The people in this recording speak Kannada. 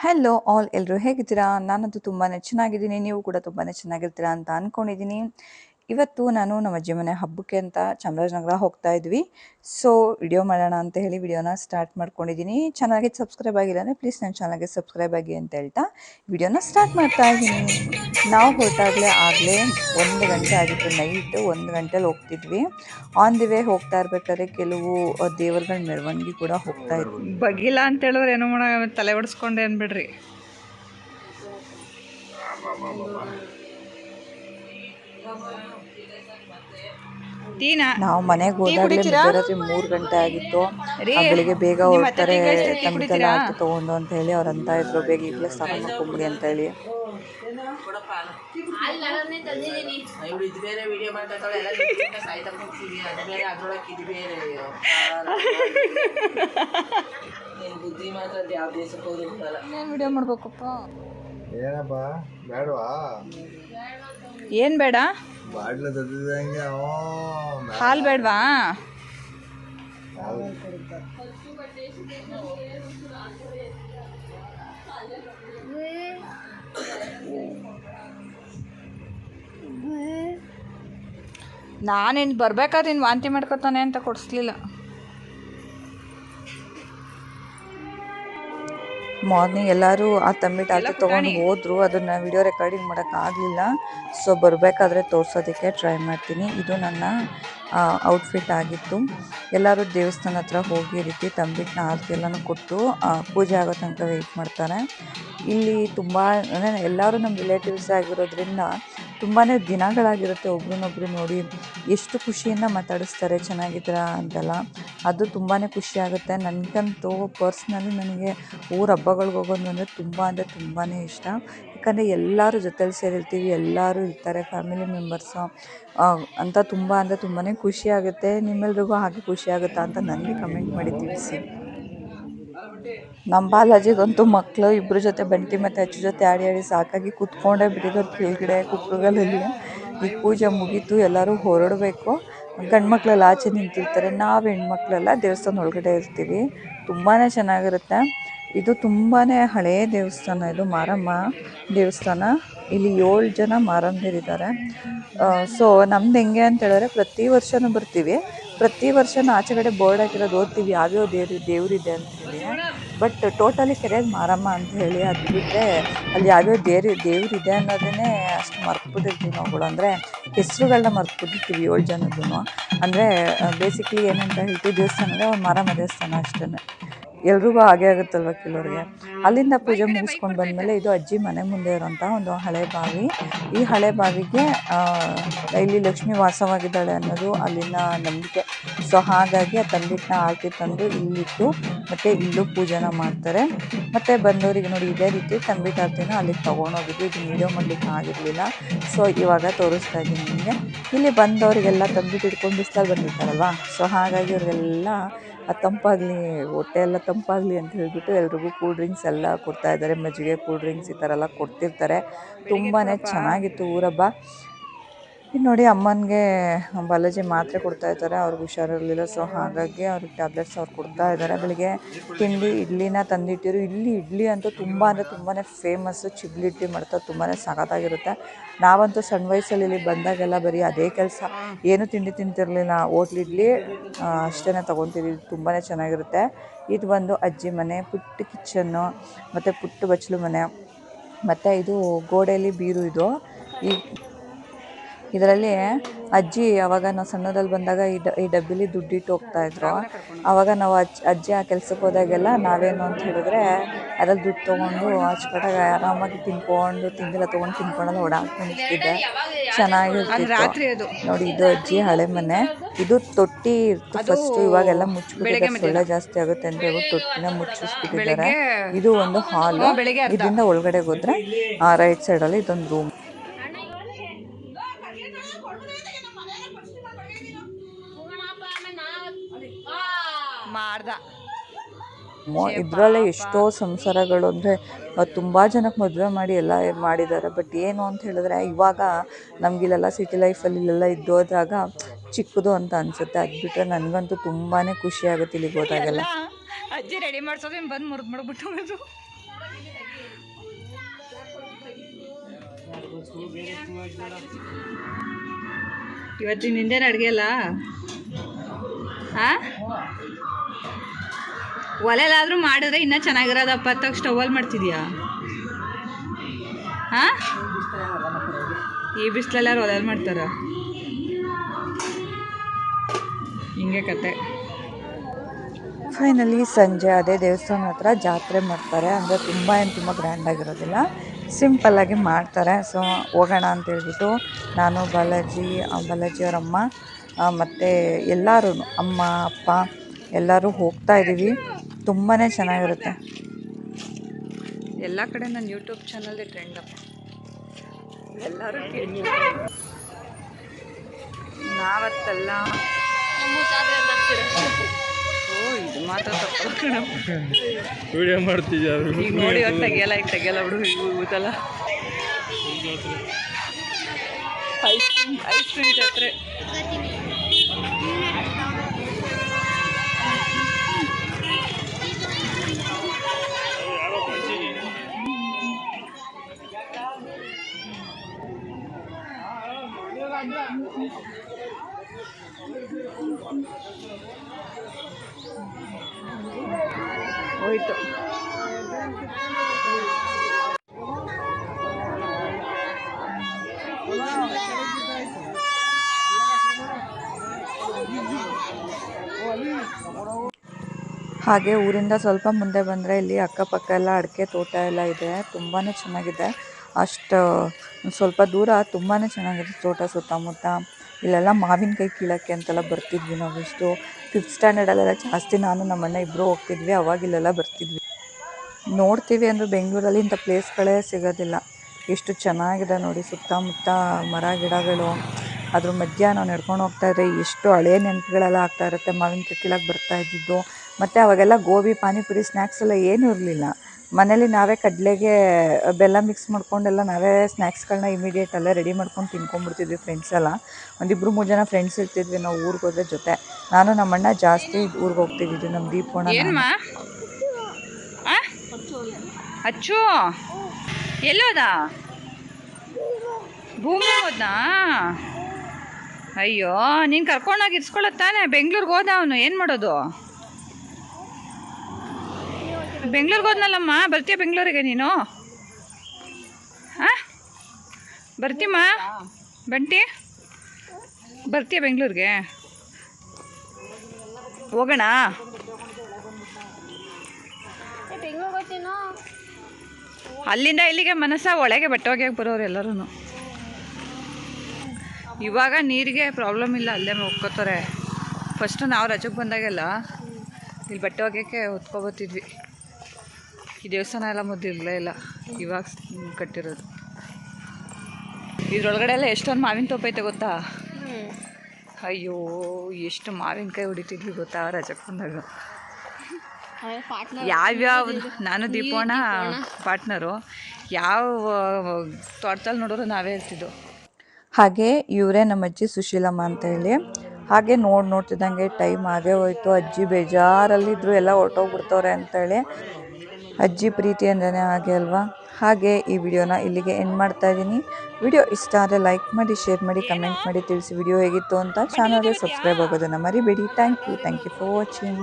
ಹಲೋ ಆಲ್ ಎಲ್ಲರೂ ಹೇಗಿದ್ದೀರಾ? ನಾನಂತೂ ತುಂಬಾ ಚೆನ್ನಾಗಿದ್ದೀನಿ. ನೀವು ಕೂಡ ತುಂಬಾ ಚೆನ್ನಾಗಿರ್ತೀರಾ ಅಂತ ಅಂದ್ಕೊಂಡಿದ್ದೀನಿ ಇವತ್ತು ನಾನು ನಮ್ಮ ಅಜ್ಜಿ ಮನೆ ಹಬ್ಬಕ್ಕೆ ಅಂತ ಚಾಮರಾಜನಗರ ಹೋಗ್ತಾ ಇದ್ವಿ. ಸೊ ವಿಡಿಯೋ ಮಾಡೋಣ ಅಂತ ಹೇಳಿ ವಿಡಿಯೋನ ಸ್ಟಾರ್ಟ್ ಮಾಡ್ಕೊಂಡಿದ್ದೀನಿ. ಚೆನ್ನಾಗಿ ಸಬ್ಸ್ಕ್ರೈಬ್ ಆಗಿಲ್ಲ ಅಂದರೆ ಪ್ಲೀಸ್ ನನ್ನ ಚಾನಲ್ಗೆ ಸಬ್ಸ್ಕ್ರೈಬ್ ಆಗಿ ಅಂತ ಹೇಳ್ತಾ ವಿಡಿಯೋನ ಸ್ಟಾರ್ಟ್ ಮಾಡ್ತಾ ಇದ್ದೀನಿ. ನಾವು ಹೊರಟಾಗಲೇ ಆಗಲೇ ಒಂದು ಗಂಟೆ ಆಗಿತ್ತು. ನೈಟ್ ಒಂದು ಗಂಟೆಲಿ ಹೋಗ್ತಿದ್ವಿ. ಆನ್ ದಿ ವೇ ಹೋಗ್ತಾ ಇರ್ಬೇಕಾದ್ರೆ ಕೆಲವು ದೇವರುಗಳ ಮೆರವಣಿಗೆ ಕೂಡ ಹೋಗ್ತಾ ಇದ್ವಿ ಬಗಿಲ್ಲ ಅಂತ ಹೇಳಿದ್ರೆ ಏನೋ ಮಾಡ ತಲೆ ಹೊಡ್ಸ್ಕೊಂಡೆ ಅನ್ಬಿಡ್ರಿ ಟೀನಾ ನಾವು ಮನೆಗೆ ಹೋದಾಗಲೇ ಮಧ್ಯರಾತ್ರಿ ಮೂರು ಗಂಟೆ ಆಗಿತ್ತು. ಬೆಳಿಗ್ಗೆ ಬೇಗ ಹೋಗ್ತಾರೆ ಕುಡಿತೀರಾ? ಆಯ್ತು ತಗೊಂಡು ಅಂತ ಹೇಳಿ ಅವ್ರು ಅಂತ ಇದ್ರು. ಬೇಗ ಈಗಲೇ ಸ್ನಾನ ಮಾಡ್ಕೊಂಬಿಡಿ ಅಂತ ಹೇಳಿ. ವಿಡಿಯೋ ಮಾಡ್ಬೇಕಪ್ಪ? ಏನಪ್ಪ ಬೇಡವಾ? ಏನು ಬೇಡ? ಬಾಡ್ಲ ತದ್ದಿದಂಗೆ ಅವ ಹಾಲು ಬೇಡವಾ? ನಾನೇನು ಬರ್ಬೇಕಾದ್ರೆ ನೀನು ವಾಂತಿ ಮಾಡ್ಕೊತಾನೆ ಅಂತ ಕೊಡಿಸ್ಲಿಲ್ಲ. ಮಾರ್ನಿಂಗ್ ಎಲ್ಲರೂ ಆ ತಂಬಿಟ್ಟು ಆತ ತೊಗೊಂಡು ಹೋದ್ರು. ಅದನ್ನ ವಿಡಿಯೋ ರೆಕಾರ್ಡಿಂಗ್ ಮಾಡೋಕ್ಕಾಗಲಿಲ್ಲ ಸೊ ಬರಬೇಕಾದ್ರೆ ತೋರಿಸೋದಕ್ಕೆ ಟ್ರೈ ಮಾಡ್ತೀನಿ. ಇದು ನನ್ನ ಔಟ್ಫಿಟ್ ಆಗಿತ್ತು. ಎಲ್ಲರೂ ದೇವಸ್ಥಾನ ಹತ್ರ ಹೋಗಿ ರೀತಿ ತಂಬಿಟ್ಟನ್ನ ಆರತಿ ಎಲ್ಲನೂ ಕೊಟ್ಟು ಪೂಜೆ ಆಗೋ ತನಕ ವೆಯ್ಟ್ ಮಾಡ್ತಾರೆ. ಇಲ್ಲಿ ತುಂಬ ಅಂದರೆ ಎಲ್ಲರೂ ನಮ್ಮ ರಿಲೇಟಿವ್ಸ್ ಆಗಿರೋದ್ರಿಂದ ತುಂಬಾ ದಿನಗಳಾಗಿರುತ್ತೆ ಒಬ್ರನ್ನೊಬ್ರು ನೋಡಿ. ಎಷ್ಟು ಖುಷಿಯಿಂದ ಮಾತಾಡಿಸ್ತಾರೆ, ಚೆನ್ನಾಗಿದ್ದೀರಾ ಅಂತೆಲ್ಲ. ಅದು ತುಂಬಾ ಖುಷಿ ಆಗುತ್ತೆ. ನನಗಂತೂ ಪರ್ಸ್ನಲಿ ನನಗೆ ಊರ ಹಬ್ಬಗಳ್ಗೆ ಹೋಗೋದು ಅಂದರೆ ತುಂಬ ಅಂದರೆ ತುಂಬಾ ಇಷ್ಟ. ಯಾಕಂದರೆ ಎಲ್ಲರೂ ಜೊತೆಲಿ ಸೇರಿರ್ತೀವಿ, ಎಲ್ಲರೂ ಇರ್ತಾರೆ, ಫ್ಯಾಮಿಲಿ ಮೆಂಬರ್ಸು. ಅಂತ ತುಂಬ ಅಂದರೆ ತುಂಬಾ ಖುಷಿ ಆಗುತ್ತೆ. ನಿಮ್ಮೆಲ್ರಿಗೂ ಹಾಗೆ ಖುಷಿ ಆಗುತ್ತಾ ಅಂತ ನನಗೆ ಕಮೆಂಟ್ ಮಾಡಿ ತಿಳಿಸಿ. ನಮ್ಮ ಬಾಲಾಜಿಗಂತೂ ಮಕ್ಕಳು ಇಬ್ಬರ ಜೊತೆ ಬಂಟಿ ಮತ್ತು ಅಚ್ಚು ಜೊತೆ ಆಡಿ ಆಡಿ ಸಾಕಾಗಿ ಕೂತ್ಕೊಂಡೇ ಬಿಟ್ಟಿದ್ರು ಕೆಳಗಡೆ ಕುಕ್ಕುಗಳಲ್ಲಿ ಪೂಜೆ ಮುಗೀತು, ಎಲ್ಲರೂ ಹೊರಡಬೇಕು. ಗಂಡ್ಮಕ್ಳೆಲ್ಲ ಆಚೆ ನಿಂತಿರ್ತಾರೆ. ನಾವು ಹೆಣ್ಮಕ್ಳೆಲ್ಲ ದೇವಸ್ಥಾನ ಒಳಗಡೆ ಇರ್ತೀವಿ. ತುಂಬಾ ಚೆನ್ನಾಗಿರುತ್ತೆ. ಇದು ತುಂಬಾ ಹಳೆಯ ದೇವಸ್ಥಾನ ಇದು ಮಾರಮ್ಮ ದೇವಸ್ಥಾನ. ಇಲ್ಲಿ ಏಳು ಜನ ಮಾರಮ್ಮರಿದ್ದಾರೆ ಸೊ ನಮ್ದು ಹೆಂಗೆ ಅಂತ ಹೇಳಿದ್ರೆ ಪ್ರತಿ ವರ್ಷನೂ ಬರ್ತೀವಿ. ಪ್ರತಿ ವರ್ಷನೂ ಆಚೆ ಕಡೆ ಬೋರ್ಡ್ ಹಾಕಿರೋದು ಓದ್ತೀವಿ. ಯಾವ್ಯಾವ ದೇವ್ರು, ದೇವರಿದೆ ಅಂತ ಹೇಳಿ. ಬಟ್ ಟೋಟಲಿ ಕೆರೆಗೆ ಮಾರಮ್ಮ ಅಂತ ಹೇಳಿ ಅದು ಬಿಟ್ಟರೆ ಅಲ್ಲಿ ಯಾವ್ಯಾವ ದೇವ್ರು, ದೇವ್ರಿದೆ ಅನ್ನೋದನ್ನೇ ಅಷ್ಟು ಮರ್ತ್ಬಿಟ್ಟಿರ್ತೀವಿ ನಾವುಗಳು ಅಂದರೆ ಹೆಸ್ರುಗಳನ್ನ ಮರ್ತ್ಬಿಟ್ಟಿರ್ತೀವಿ ಏಳು ಜನದೂ ಅಂದರೆ ಬೇಸಿಕ್ಲಿ ಏನಂತ ಹೇಳ್ತೀವಿ, ದೇವಸ್ಥಾನ ಅಂದರೆ ಒಂದು ಮಾರಮ್ಮ ದೇವಸ್ಥಾನ ಅಷ್ಟೇ ಎಲ್ರಿಗೂ ಹಾಗೆ ಆಗುತ್ತಲ್ವ ಕೆಲವ್ರಿಗೆ? ಅಲ್ಲಿಂದ ಪೂಜೆ ಮುಗಿಸ್ಕೊಂಡು ಬಂದಮೇಲೆ ಇದು ಅಜ್ಜಿ ಮನೆ ಮುಂದೆ ಇರೋಂಥ ಒಂದು ಹಳೆ ಬಾವಿ. ಈ ಹಳೆ ಬಾವಿಗೆ ಇಲ್ಲಿ ಲಕ್ಷ್ಮಿ ವಾಸವಾಗಿದ್ದಾಳೆ ಅನ್ನೋದು ಅಲ್ಲಿನ ನಂಬಿಕೆ. ಸೊ ಹಾಗಾಗಿ ಆ ತಂಬಿಟ್ಟನ್ನ ಆರತಿ ತಂದು ಇಲ್ಲಿಟ್ಟು ಮತ್ತು ಇಲ್ಲೂ ಪೂಜೆನ ಮಾಡ್ತಾರೆ. ಮತ್ತೆ ಬಂದವರಿಗೆ ನೋಡಿ ಇದೇ ರೀತಿ ತಂಬಿ ಆರತಿನ ಅಲ್ಲಿಗೆ ತೊಗೊಂಡೋಗಿದ್ದು ಇದು ವಿಡಿಯೋ ಮಾಡ್ಲಿಕ್ಕೆ ಆಗಿರಲಿಲ್ಲ. ಸೊ ಇವಾಗ ತೋರಿಸ್ತಾ ಇದ್ದೀನಿ ನಿಮಗೆ. ಇಲ್ಲಿ ಬಂದವರಿಗೆಲ್ಲ ತಂಬಿಟ್ಟು ಹಿಡ್ಕೊಂಡು ಬಿಸಿಲಲ್ಲಿ ಬಂದಿರ್ತಾರಲ್ವ? ಸೊ ಹಾಗಾಗಿ ಅವ್ರಿಗೆಲ್ಲ ಆ ತಂಪಾಗಲಿ, ಹೊಟ್ಟೆ ಎಲ್ಲ ತಂಪಾಗಲಿ ಅಂತ ಹೇಳಿಬಿಟ್ಟು ಎಲ್ರಿಗೂ ಕೂಲ್ ಡ್ರಿಂಕ್ಸ್ ಎಲ್ಲ ಕೊಡ್ತಾ ಇದ್ದಾರೆ. ಮಜ್ಜಿಗೆ ಕೂಲ್ ಡ್ರಿಂಕ್ಸ್ ಈ ಥರ ಎಲ್ಲ ಕೊಡ್ತಿರ್ತಾರೆ. ತುಂಬಾ ಚೆನ್ನಾಗಿತ್ತು ಊರಬ್ಬ. ಇದು ನೋಡಿ ಅಮ್ಮನಿಗೆ ಬಾಲಾಜಿ ಮಾತ್ರೆ ಕೊಡ್ತಾ ಇದ್ದಾರೆ. ಅವ್ರಿಗೆ ಹುಷಾರಿರಲಿಲ್ಲ. ಸೊ ಹಾಗಾಗಿ ಅವ್ರಿಗೆ ಟ್ಯಾಬ್ಲೆಟ್ಸ್ ಅವ್ರು ಕೊಡ್ತಾ ಇದ್ದಾರೆ. ಬೆಳಿಗ್ಗೆ ತಿಂಡಿ ಇಡ್ಲಿನ ತಂದಿಟ್ಟಿರು. ಇಲ್ಲಿ ಇಡ್ಲಿ ಅಂತೂ ತುಂಬ ಅಂದರೆ ತುಂಬಾ ಫೇಮಸ್ಸು ಚಿಬ್ಲಿ ಇಡ್ಲಿ ಮಾಡ್ತಾ ತುಂಬಾ ಸಖತ್ತಾಗಿರುತ್ತೆ ನಾವಂತೂ ಸಣ್ಣ ವಯಸ್ಸಲ್ಲಿ ಇಲ್ಲಿ ಬಂದಾಗೆಲ್ಲ ಬರೀ ಅದೇ ಕೆಲಸ. ಏನು ತಿಂಡಿ ತಿಂತಿರಲಿಲ್ಲ. ಹೋಟ್ಲ್ ಇಡ್ಲಿ ಅಷ್ಟೇ ತೊಗೊತಿದ್ವಿ ತುಂಬಾ ಚೆನ್ನಾಗಿರುತ್ತೆ. ಇದು ಒಂದು ಅಜ್ಜಿ ಮನೆ, ಪುಟ್ಟ ಕಿಚನ್ನು ಮತ್ತು ಪುಟ್ಟ ಬಚ್ಚಲು ಮನೆ. ಮತ್ತು ಇದು ಗೋಡೆಯಲ್ಲಿ ಬೀರು ಇದು. ಈ ಇದರಲ್ಲಿ ಅಜ್ಜಿ ಅವಾಗ ನಾವು ಸಣ್ಣದಲ್ಲಿ ಬಂದಾಗ ಈ ಡ ಈ ಡಬ್ಬಿಲಿ ದುಡ್ಡಿಟ್ಟು ಹೋಗ್ತಾ ಇದ್ರು. ಅವಾಗ ನಾವು ಅಜ್ಜಿ ಅಜ್ಜಿ ಆ ಕೆಲ್ಸಕ್ಕೆ ಹೋದಾಗೆಲ್ಲ ನಾವೇನು ಅಂತ ಹೇಳಿದ್ರೆ ಅದ್ರಲ್ಲಿ ದುಡ್ಡು ತೊಗೊಂಡು ಅಚ್ಚುಕಟ್ಟಾಗಿ ಆರಾಮಾಗಿ ತಿನ್ಕೊಂಡು ತಿಂದಿಲ್ಲ ತೊಗೊಂಡು ತಿನ್ಕೊಂಡು ಓಡಾಡ್ಕೊಂಡಿರ್ತಿದ್ದೆ ಚೆನ್ನಾಗಿರ್ತಿತ್ತು. ನೋಡಿ ಇದು ಅಜ್ಜಿ ಹಳೆ ಮನೆ. ಇದು ತೊಟ್ಟಿ ಇರ್ತು ಫಸ್ಟ್ ಇವಾಗೆಲ್ಲ ಮುಚ್ಚಿಬಿಟ್ಟಿದ್ದಾರೆ ಸೊಳ್ಳೆ ಜಾಸ್ತಿ ಆಗುತ್ತೆ ಅಂತ ಹೇಳ್ಬಿಟ್ಟು ತೊಟ್ಟಿನ ಮುಚ್ಚಿಸ್ಬಿಟ್ಟಿದ್ದಾರೆ. ಇದು ಒಂದು ಹಾಲ್. ಇದರಿಂದ ಒಳಗಡೆ ಹೋದ್ರೆ ರೈಟ್ ಸೈಡಲ್ಲಿ ಇದೊಂದು ರೂಮ್ ಮಾಡ್ದ. ಇದರಲ್ಲೇ ಎಷ್ಟೋ ಸಂಸಾರಗಳು ಅಂದರೆ ತುಂಬ ಜನಕ್ಕೆ ಮದುವೆ ಮಾಡಿ ಎಲ್ಲ ಮಾಡಿದ್ದಾರೆ ಬಟ್ ಏನು ಅಂತ ಹೇಳಿದ್ರೆ ಇವಾಗ ನಮಗಿಲ್ಲೆಲ್ಲ ಸಿಟಿ ಲೈಫಲ್ಲಿ ಇಲ್ಲೆಲ್ಲ ಇದ್ದೋದಾಗ ಚಿಕ್ಕದು ಅಂತ ಅನಿಸುತ್ತೆ. ಅದು ಬಿಟ್ಟರೆ ನನಗಂತೂ ತುಂಬಾ ಖುಷಿ ಆಗುತ್ತೆ ಇಲ್ಲಿಗೆ ಹೋದಾಗೆಲ್ಲ. ಅಜ್ಜಿ ರೆಡಿ ಮಾಡ್ಸೋದು ಬಂದು ಮುರಿದು ಮಾಡ್ಬಿಟ್ಟು ಇವತ್ತಿನ ನಿಂದೇನು ಅಡುಗೆ ಅಲ್ಲ? ಹಾಂ ಒಲೆಲಾದ್ರೂ ಮಾಡಿದ್ರೆ ಇನ್ನೂ ಚೆನ್ನಾಗಿರೋದಪ್ಪ ತಗ ಸ್ಟವಲ್ಲಿ ಮಾಡ್ತಿದ್ಯಾ? ಹಾಂ? ಈ ಬಿಸಿಲೆಲ್ಲಾರು ಒಲೆಯಲ್ಲಿ ಮಾಡ್ತಾರ? ಹಿಂಗೆ ಕತೆ. ಫೈನಲಿ ಸಂಜೆ ಅದೇ ದೇವಸ್ಥಾನ ಹತ್ರ ಜಾತ್ರೆ ಮಾಡ್ತಾರೆ. ಅಂದರೆ ತುಂಬ ಏನು ತುಂಬ ಗ್ರ್ಯಾಂಡಾಗಿರೋದಿಲ್ಲ ಸಿಂಪಲ್ಲಾಗಿ ಮಾಡ್ತಾರೆ. ಸೊ ಹೋಗೋಣ ಅಂತ ಹೇಳ್ಬಿಟ್ಟು ನಾನು ಬಾಲಾಜಿ ಬಾಲಾಜಿಯವರಮ್ಮ ಮತ್ತು ಎಲ್ಲರೂ ಅಮ್ಮ, ಅಪ್ಪ ಎಲ್ಲರೂ ಹೋಗ್ತಾ ಇದ್ದೀವಿ ತುಂಬಾ ಚೆನ್ನಾಗಿರುತ್ತೆ. ಎಲ್ಲ ಕಡೆ ನನ್ನ ಯೂಟ್ಯೂಬ್ ಚಾನಲ್ದೇ ಟ್ರೆಂಡ್ ಅಪ್ಪ. ಎಲ್ಲರೂ ನಾವತ್ತಲ್ಲ ಓ ಇದು ಮಾತ್ರ ತಪ್ಪು. ವಿಡಿಯೋ ಈಗ ನೋಡಿ ತೆಗಿಯಲ್ಲ ಈಗ ತೆಗಿಯಲ್ಲ ಬಿಡು ಈಗ ಊತಲ್ಲ ಐಸ್ ಕ್ರೀಮ್ ಐಸ್ ಕ್ರೀಮ್ ಜಾತ್ರೆ. ಹೋಯ್ತು. ಹಾಗೆ ಊರಿಂದ ಸ್ವಲ್ಪ ಮುಂದೆ ಬಂದರೆ ಇಲ್ಲಿ ಅಕ್ಕಪಕ್ಕ ಎಲ್ಲ ಅಡಿಕೆ ತೋಟ ಎಲ್ಲ ಇದೆ. ತುಂಬಾ ಚೆನ್ನಾಗಿದೆ. ಅಷ್ಟು, ಸ್ವಲ್ಪ ದೂರ ತುಂಬಾ ಚೆನ್ನಾಗಿದೆ ತೋಟ ಸುತ್ತಮುತ್ತ. ಇಲ್ಲೆಲ್ಲ ಮಾವಿನಕಾಯಿ ಕೀಳಕ್ಕೆ ಅಂತೆಲ್ಲ ಬರ್ತಿದ್ವಿ ನಾವು ಇಷ್ಟು ಫಿಫ್ತ್ ಸ್ಟ್ಯಾಂಡರ್ಡಲ್ಲೆಲ್ಲ ಜಾಸ್ತಿ ನಾನು ನಮ್ಮಣ್ಣ ಇಬ್ಬರು ಹೋಗ್ತಿದ್ವಿ ಅವಾಗ ಇಲ್ಲೆಲ್ಲ ಬರ್ತಿದ್ವಿ. ನೋಡ್ತೀವಿ ಅಂದರೆ ಬೆಂಗಳೂರಲ್ಲಿ ಇಂಥ ಪ್ಲೇಸ್ಗಳೇ ಸಿಗೋದಿಲ್ಲ. ಎಷ್ಟು ಚೆನ್ನಾಗಿದೆ ನೋಡಿ ಸುತ್ತಮುತ್ತ ಮರ ಗಿಡಗಳು, ಅದ್ರ ಮಧ್ಯ ನಾವು ನಡ್ಕೊಂಡು ಹೋಗ್ತಾ ಇದ್ರೆ ಎಷ್ಟು ಹಳೆ ನೆನಪುಗಳೆಲ್ಲ ಆಗ್ತಾ ಇರುತ್ತೆ. ಮಾವಿನ ಕೀಳಕ್ಕೆ ಬರ್ತಾ ಇದ್ದಿದ್ದು, ಮತ್ತು ಅವಾಗೆಲ್ಲ ಗೋಬಿ, ಪಾನಿಪುರಿ ಸ್ನ್ಯಾಕ್ಸ್ ಎಲ್ಲ ಏನೂ ಇರಲಿಲ್ಲ. ಮನೇಲಿ ನಾವೇ ಕಡಲೆಗೆ ಬೆಲ್ಲ ಮಿಕ್ಸ್ ಮಾಡ್ಕೊಂಡೆಲ್ಲ ನಾವೇ ಸ್ನ್ಯಾಕ್ಸ್ಗಳನ್ನ ಇಮಿಡಿಯೇಟ್ ಅಲ್ಲೇ ರೆಡಿ ಮಾಡ್ಕೊಂಡು ತಿನ್ಕೊಂಡ್ಬಿಡ್ತಿದ್ವಿ ಫ್ರೆಂಡ್ಸ್ ಎಲ್ಲ. ಒಂದಿಬ್ಬರು ಮೂರು ಜನ ಫ್ರೆಂಡ್ಸ್ ಇರ್ತಿದ್ವಿ ನಾವು ಊರಿಗೆ ಹೋದ್ರೆ ಜೊತೆ. ನಾನು, ನಮ್ಮಣ್ಣ ಜಾಸ್ತಿ ಊರಿಗೆ ಹೋಗ್ತಿದ್ದಿದ್ದು ನಮ್ಮ ದೀಪೋಣ? ಅಚ್ಚು? ಎಲ್ಲೋದ ಭೂಮಿ ಅಯ್ಯೋ, ನೀನು ಕರ್ಕೊಂಡೋಗಿ ಇರ್ಸ್ಕೊಳ್ಳೋದು ತಾನೆ? ಬೆಂಗ್ಳೂರಿಗೆ ಹೋದ ಅವನು, ಏನು ಮಾಡೋದು? ಬೆಂಗ್ಳೂರಿಗೆ ಹೋದ್ನಲ್ಲಮ್ಮ? ಬರ್ತೀಯ ಬೆಂಗಳೂರಿಗೆ ನೀನು? ಹಾಂ? ಬರ್ತೀಮ್ಮ ಬಂಟಿ? ಬರ್ತೀಯ ಬೆಂಗಳೂರಿಗೆ? ಹೋಗೋಣ? ಅಲ್ಲಿಂದ ಇಲ್ಲಿಗೆ ಮನಸ್ಸ ಒಳಗೆ ಬಟ್ಟೆ ಒಗೆಯಕ್ಕೆ ಬರೋರು ಎಲ್ಲರೂ ಇವಾಗ ನೀರಿಗೆ ಪ್ರಾಬ್ಲಮ್ ಇಲ್ಲ ಅಲ್ಲೇ ಒಪ್ಕೋತಾರೆ ಫಸ್ಟು ನಾವು ರಜಕ್ಕೆ ಬಂದಾಗೆಲ್ಲ ಇಲ್ಲಿ ಬಟ್ಟೆ ಒಗೆಯೋಕ್ಕೆ ಹೊತ್ಕೊಬತ್ತಿದ್ವಿ. ಈ ದೇವಸ್ಥಾನ ಎಲ್ಲ ಮೊದಲಿರಲೇ ಇಲ್ಲ. ಇವಾಗ ಕಟ್ಟಿರೋದು. ಇದ್ರೊಳಗಡೆ ಎಲ್ಲ ಎಷ್ಟೊಂದು ಮಾವಿನ ತೋಪ ಐತೆ ಗೊತ್ತಾ? ಅಯ್ಯೋ ಎಷ್ಟು ಮಾವಿನಕಾಯಿ ಹೊಡಿತಿದ್ವಿ ಗೊತ್ತಾ ರಜಕ್ಕೆ ಬಂದಾಗ ಯಾವ್ಯಾವ ನಾನು ದೀಪೋಣ ಪಾರ್ಟ್ನರು ಯಾವ ತೋಟದಲ್ಲಿ ನೋಡೋರು ನಾವೇ ಇರ್ತಿದ್ದು ಹಾಗೆ ಇವರೇ ನಮ್ಮ ಅಜ್ಜಿ ಸುಶೀಲಮ್ಮ ಅಂತ ಹೇಳಿ. ಹಾಗೆ ನೋಡಿ ನೋಡ್ತಿದ್ದಂಗೆ ಟೈಮ್ ಆಗೇ ಹೋಯ್ತು. ಅಜ್ಜಿ ಬೇಜಾರಲ್ಲಿದ್ದರು ಎಲ್ಲ ಹೊರಟೋಗ್ಬಿಡ್ತವ್ರೆ ಅಂತೇಳಿ ಅಜ್ಜಿ ಪ್ರೀತಿ ಅಂದ್ರೇ ಹಾಗೆ ಅಲ್ವಾ? ಹಾಗೆ ಈ ವಿಡಿಯೋನ ಇಲ್ಲಿಗೆ ಎಂಡ್ ಮಾಡ್ತಾ ಇದ್ದೀನಿ. ವಿಡಿಯೋ ಇಷ್ಟ ಆದರೆ ಲೈಕ್ ಮಾಡಿ ಶೇರ್ ಮಾಡಿ ಕಮೆಂಟ್ ಮಾಡಿ ತಿಳಿಸಿ ವಿಡಿಯೋ ಹೇಗಿತ್ತು ಅಂತ ಚಾನಲ್ಗೆ ಸಬ್ಸ್ಕ್ರೈಬ್ ಆಗೋದನ್ನು ಮರಿಬೇಡಿ. Thank you thank you for watching